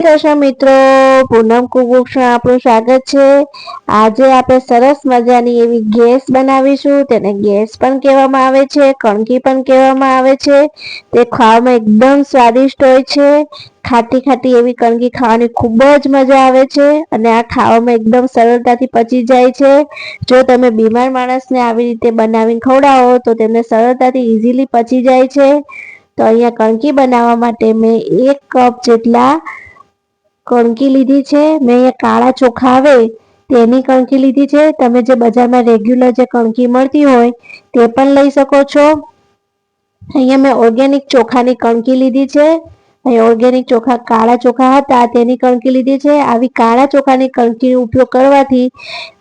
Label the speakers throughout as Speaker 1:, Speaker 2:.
Speaker 1: કૃષ્ણ મિત્રો, પૂનમ કુકુક્ષમાં આપણું સ્વાગત છે. આજે આપણે સરસ મજાની એવી ગેસ બનાવીશું. તેને ગેસ પણ કહેવામાં આવે છે, કણકી પણ કહેવામાં આવે છે. તે ખાવામાં એકદમ સ્વાદિષ્ટ હોય છે. ખાટી ખાટી એવી કણકી ખાવાની ખૂબ જ મજા આવે છે અને આ ખાવામાં એકદમ સરળતાથી પચી જાય છે. જો તમે બીમાર માણસને આવી રીતે બનાવીને ખવડાવો તો તેમને સરળતાથી ઇઝીલી પચી જાય છે. તો અહીંયા કણકી બનાવવા માટે મેં એક કપ જેટલા કણકી લીધી છે, મેં અહીંયા કાળા ચોખા આવે, તેની કણકી લીધી છે, તમે જે બજારમાં રેગ્યુલર જે કણકી મળતી હોય, તે પણ લઈ શકો છો. અહીંયા મેં ઓર્ગેનિક ચોખાની કણકી લીધી છે અહીં ઓર્ગેનિક ચોખા કાળા ચોખા હતા, તેની કણકી લીધી છે. આવી કાળા ચોખાની કણકીનો ઉપયોગ કરવાથી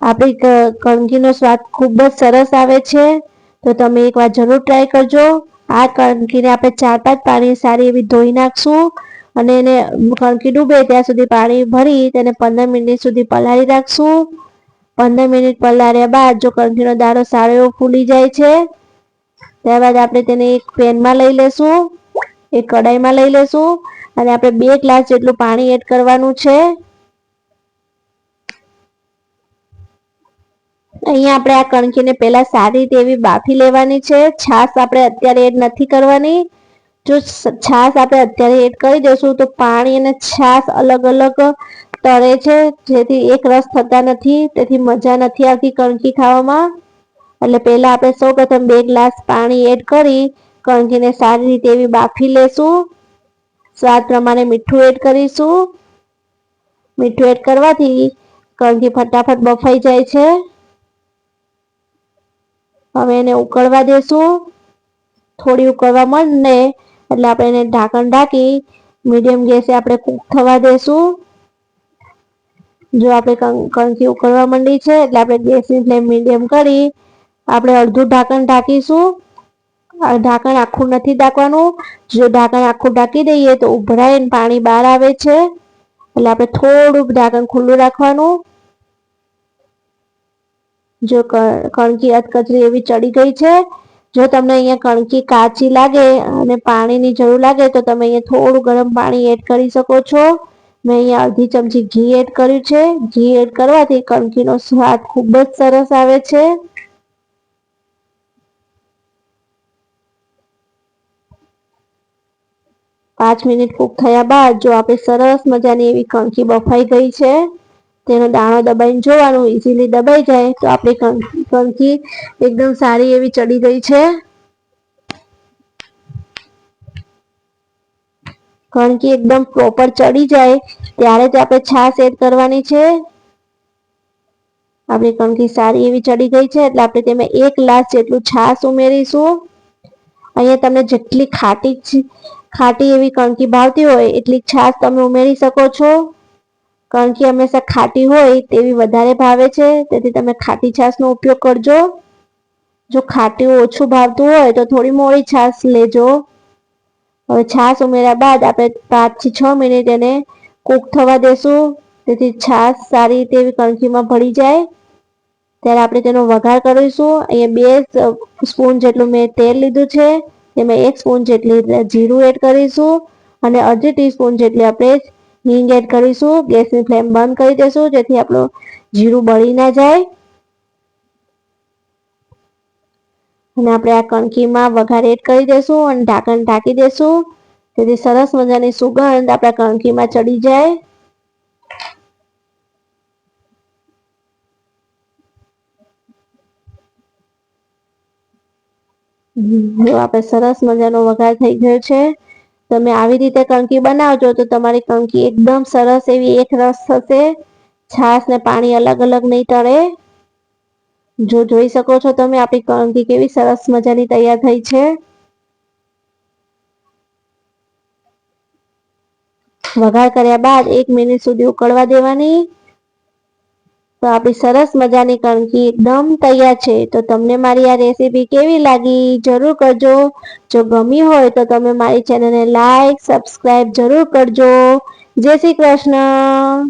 Speaker 1: આપણી કણકીનો સ્વાદ ખૂબ જ સરસ આવે છે. તો તમે એકવાર જરૂર ટ્રાય કરજો. આ કણકીને આપણે ચાર પાંચ પાણી સારી એવી ધોઈ નાખશું. અને એને કણકી ડૂબે ત્યાં સુધી પાણી ભરી તેને પંદર મિનિટ સુધી પલાળી રાખશું. પંદર મિનિટ પલાળ્યા બાદ જો કણકીનો દાળો સારો એવો ફૂલી જાય છે, ત્યારબાદ આપણે તેને એક પેનમાં લઈ લેશું, એક કડાઈમાં લઈ લેશું અને આપણે બે ગ્લાસ જેટલું પાણી એડ કરવાનું છે. અહીંયા આપણે આ કણકીને પહેલા સારી રીતે એવી બાફી લેવાની છે. છાશ આપણે અત્યારે એડ નથી કરવાની. જો છાશ આપણે અત્યારે એડ કરી દઈશું તો પાણી અને છાશ અલગ અલગ તળે છે, જેથી એક રસ થતા નથી, તેથી મજા નથી આવતી કણકી ખાવામાં. એટલે પહેલા આપણે સૌ પ્રથમ બે ગ્લાસ પાણી એડ કરી, કણકીને સારી રીતે એવી બાફી લેશું. સ્વાદ પ્રમાણે મીઠું એડ કરીશું. મીઠું એડ કરવાથી કણકી ફટાફટ બફાઈ જાય છે. હવે એને ઉકળવા દેશું. થોડી ઉકળવા મળને એટલે આપણે એને ઢાંકણ ઢાંકી મીડિયમ ગેસે આપણે કૂક થવા દેશું. જો આપણે કણકી ઉકળવા માંડી છે, એટલે આપણે ગેસની ફ્લેમ મીડિયમ કરી આપણે અડધું ઢાંકણ ઢાંકીશું. ઢાંકણ આખું નથી ઢાંકવાનું. જો ઢાંકણ આખું ઢાંકી દઈએ તો ઉભરાઈને પાણી બહાર આવે છે. એટલે આપણે થોડું ઢાંકણ ખુલ્લું રાખવાનું. જો કણકી અધકચરી એવી ચડી ગઈ છે જો તમને અહીંયા કણકી કાચી લાગે અને પાણીની જરૂર લાગે, તો તમે અહીંયા થોડું ગરમ પાણી એડ કરી શકો છો. મેં અહીંયા અડધી ચમચી ઘી એડ કર્યું છે. ઘી એડ કરવાથી કણકીનો સ્વાદ ખૂબ જ સરસ આવે છે. પાંચ મિનિટ કૂક થયા બાદ જો આપણે સરસ મજાની એવી કણકી બફાઈ ગઈ છે તેનો દાણો દબાઈને જોવાનું ઇઝીલી દબાઈ જાય, તો આપણી કણકી એકદમ સારી એવી ચડી ગઈ છે. કણકી એકદમ પ્રોપર ચડી જાય, ત્યારે જ આપણે છાશ એડ કરવાની છે. આપણી કણકી સારી એવી ચડી ગઈ છે, એટલે આપણે તેમાં એક ગ્લાસ જેટલું છાશ ઉમેરીશું. અહીંયા તમને જેટલી ખાટી ખાટી એવી કણકી ભાવતી હોય, એટલી છાશ તમે ઉમેરી શકો છો. કણકી હંમેશા ખાટી હોય તેવી વધારે ભાવે છે. તેથી તમે ખાટી છાશનો ઉપયોગ કરજો. જો ખાટી ઓછું ભાવતું હોય તો થોડી મોડી છાશ લેજો. હવે છાશ ઉમેર્યા બાદ આપણે પાંચથી છ મિનિટ એને કૂક થવા દેશું. તેથી છાશ સારી રીતે એવી કણકીમાં ભળી જાય. ત્યારે આપણે તેનો વઘાર કરીશું. અહીંયા બે સ્પૂન જેટલું મેં તેલ લીધું છે. તેમાં એક સ્પૂન જેટલી જીરું એડ કરીશું. અને અડધી ટીસ્પૂન જેટલી આપણે હિંગ એડ કરીશું, ગેસની ફ્લેમ બંધ કરી દેશું, જેથી આપણું જીરું બળી ના જાય. અને આપણે આ કણકીમાં વઘાર એડ કરી દેશું અને ઢાંકણ ઢાંકી દેશું. તેથી સરસ મજાની સુગંધ આપણા કણકીમાં ચડી જાય. આપણે સરસ મજાનો વઘાર થઈ ગયો છે. તમે આવી રીતે કણકી બનાવજો તો તમારી કણકી એકદમ સરસ એવી એક રસ થશે. છાશ ને પાણી અલગ અલગ નહીં તળે. જો જોઈ શકો છો તમે, આપણી કણકી કેવી સરસ મજાની તૈયાર થઈ છે. વઘાર કર્યા બાદ એક મિનિટ સુધી ઉકળવા દેવાની. તો આપણી સરસ મજાની કણકી એકદમ તૈયાર છે. તો તમને મારી આ રેસીપી કેવી લાગી જરૂર કરજો. જો ગમી હોય તો તમે મારી ચેનલને લાઈક સબસ્ક્રાઈબ જરૂર કરજો. જય શ્રી કૃષ્ણ.